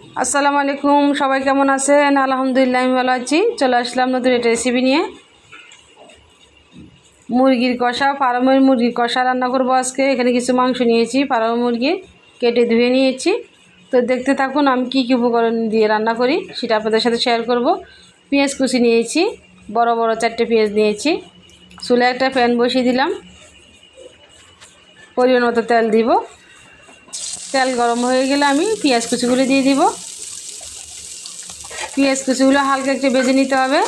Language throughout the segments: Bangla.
আসসালামু আলাইকুম, সবাই কেমন আছেন? আলহামদুলিল্লাহ, আমি ভালো আছি। চলে আসলাম নতুন একটা রেসিপি নিয়ে। মুরগির কষা ফার্মের মুরগির কষা রান্না করব আজকে। এখানে কিছু মাংস নিয়েছি ফার্ম মুরগি কেটে ধুয়ে নিয়েছি। তো দেখতে থাকুন, আমি কী কী উপকরণ দিয়ে রান্না করি, সেটা আপনাদের সাথে শেয়ার করব। পেঁয়াজ কুচি নিয়েছি, বড় বড় চারটে পেঁয়াজ নিয়েছি। চুলে একটা প্যান বসিয়ে দিলাম। পরিমাণ মতো তেল দিব। তেল গরম হয়ে গেলে আমি পেঁয়াজ কুচিগুলো দিয়ে দিব। পেঁয়াজ কুচিগুলো হালকা একটু বেজে নিতে হবে।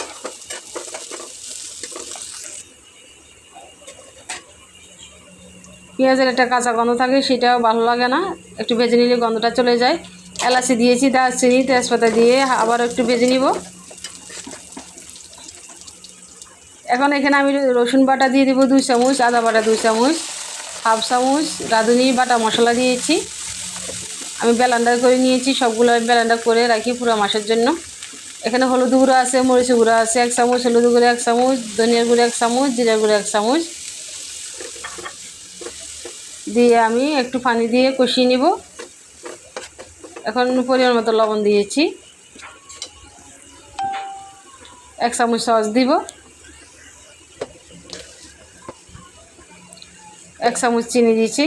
পেঁয়াজের একটা কাঁচা গন্ধ থাকে, সেটাও ভালো লাগে না। একটু ভেজে নিলে গন্ধটা চলে যায়। এলাচি দিয়েছি, দারচিনি, তেজপাতা দিয়ে আবার একটু ভেজে নিব। এখন এখানে আমি রসুন বাটা দিয়ে দিব দুই চামচ, আদা বাটা দুই চামচ, হাফ চামচ, রাঁধুনি বাটা মশলা দিয়েছি। আমি ব্যালান্ডার করে নিয়েছি, সবগুলো আমি ব্যালান্ডার করে রাখি পুরো মাসের জন্য। এখানে হলুদ গুঁড়ো আছে, মরিচ গুঁড়ো আছে, এক চামচ হলুদ গুঁড়ো, এক চামচ, ধনিয়ার গুঁড়ো, এক চামচ, জিরার গুঁড়ো, এক চামচ। দিয়ে আমি একটু পানি দিয়ে কষিয়ে নিব। এখন পরিমাণ মতো লবণ দিয়েছি। এক চামচ সস দিব। এক চামচ চিনি দিয়েছি।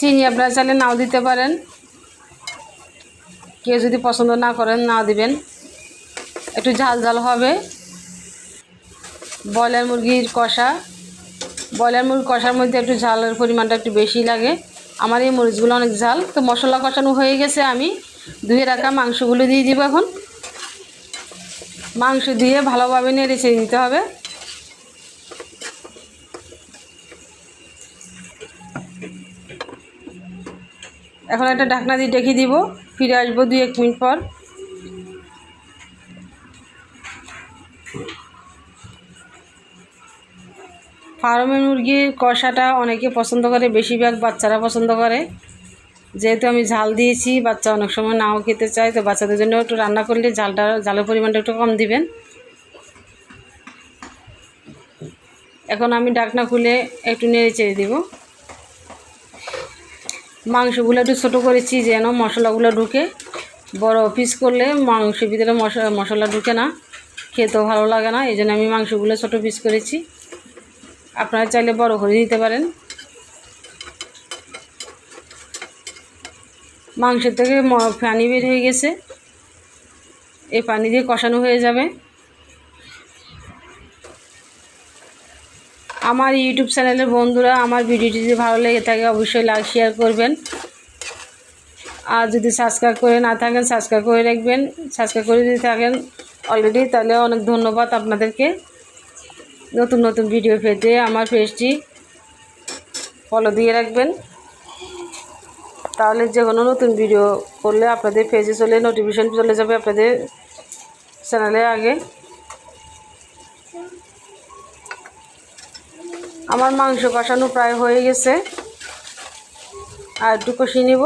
চিনি আপনারা চাইলে নাও দিতে পারেন। কেউ যদি পছন্দ না করেন না দিবেন। একটু ঝাল ঝাল হবে। ব্রয়লার মুরগির কষা। ব্রয়লার মুরগির কষার মধ্যে একটু ঝালের পরিমাণটা একটু বেশি লাগে। আমার এই মরিচগুলো অনেক ঝাল। তো মশলা কষানো হয়ে গেছে আমি। ধুয়ে রাখা মাংসগুলো দিয়ে দিব এখন। মাংস দিয়ে ভালোভাবে নেড়ে ছেড়ে দিতে হবে। এখন একটা ঢাকনা দিয়ে ডেকে দিব। ফিরে আসব দুই এক মিনিট পর। ফার্মের মুরগির কষাটা অনেকে পছন্দ করে, বেশিরভাগ বাচ্চারা পছন্দ করে। যেহেতু আমি ঝাল দিয়েছি, বাচ্চা অনেক সময় নাও খেতে চায়, তো বাচ্চাদের জন্য একটু রান্না করলে ঝালটা, ঝালের পরিমাণটা একটু কম দিবেন। এখন আমি ডাকনা খুলে একটু নেড়ে চেড়ে দিব। মাংসগুলো একটু ছোটো করেছি যেন মশলাগুলো ঢুকে। বড় পিস করলে মাংসের ভিতরে মশলা মশলা ঢুকে না। খেতেও ভালো লাগে না, এই জন্য আমি মাংসগুলো ছোটো পিস করেছি। আপনারা চাইলে বড় করে দিতে পারেন। মাংসের থেকে পানি বের হয়ে গেছে। এই পানি দিয়ে কষানো হয়ে যাবে। আমার ইউটিউব চ্যানেলের বন্ধুরা, আমার ভিডিওটি যদি ভালো লেগে থাকে, অবশ্যই লাইক শেয়ার করবেন। আর যদি সাবস্ক্রাইব করে না থাকেন সাবস্ক্রাইব করে রাখবেন। সাবস্ক্রাইব করে যদি থাকেন অলরেডি তাহলে অনেক ধন্যবাদ আপনাদেরকে। নতুন নতুন ভিডিও পেতে আমার পেজটি ফলো দিয়ে রাখবেন। তাহলে যে কোনো নতুন ভিডিও করলে আপনাদের পেজে চলে নোটিফিকেশন চলে যাবে আপনাদের চ্যানেলে আগে। আমার মাংস কষানো প্রায় হয়ে গেছে। আর একটু কষিয়ে নিব।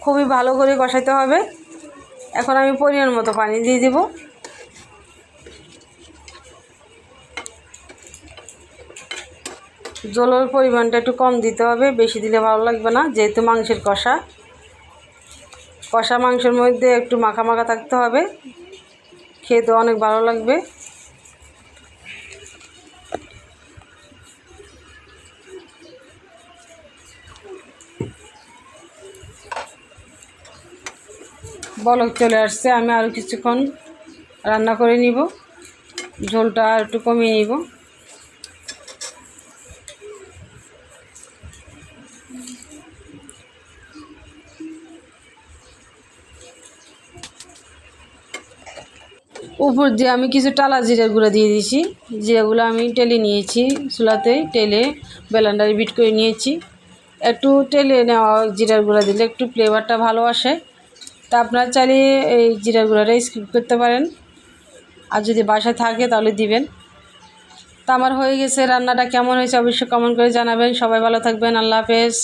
খুবই ভালো করে কষাতে হবে। এখন আমি পরিমাণ মতো পানি দিয়ে দিব। জলের পরিমাণটা একটু কম দিতে হবে। বেশি দিলে ভালো লাগবে না, যেহেতু মাংসের কষা। কষা মাংসের মধ্যে একটু মাখা মাখা থাকতে হবে। খেতে অনেক ভালো লাগবে। বলক চলে আসছে, আমি আরও কিছুক্ষণ রান্না করে নিব। ঝোলটা আর একটু কমিয়ে নিব। উপর দিয়ে আমি কিছু টালা জিরার গুঁড়া দিয়ে দিয়েছি। জিরাগুলো আমি টেলে নিয়েছি, চুলাতে টেলে বেলান্ডারে বিট করে নিয়েছি। একটু টেলে নেওয়া জিরার গুঁড়া দিলে একটু ফ্লেভারটা ভালো আসে। তা আপনারা চাইলে এই জিরার গুঁড়াটা স্কিপ করতে পারেন। আর যদি বাসায় থাকে তাহলে দিবেন। তা আমার হয়ে গেছে রান্নাটা কেমন হয়েছে অবশ্যই কমেন্ট করে জানাবেন। সবাই ভালো থাকবেন। আল্লাহ হাফেজ।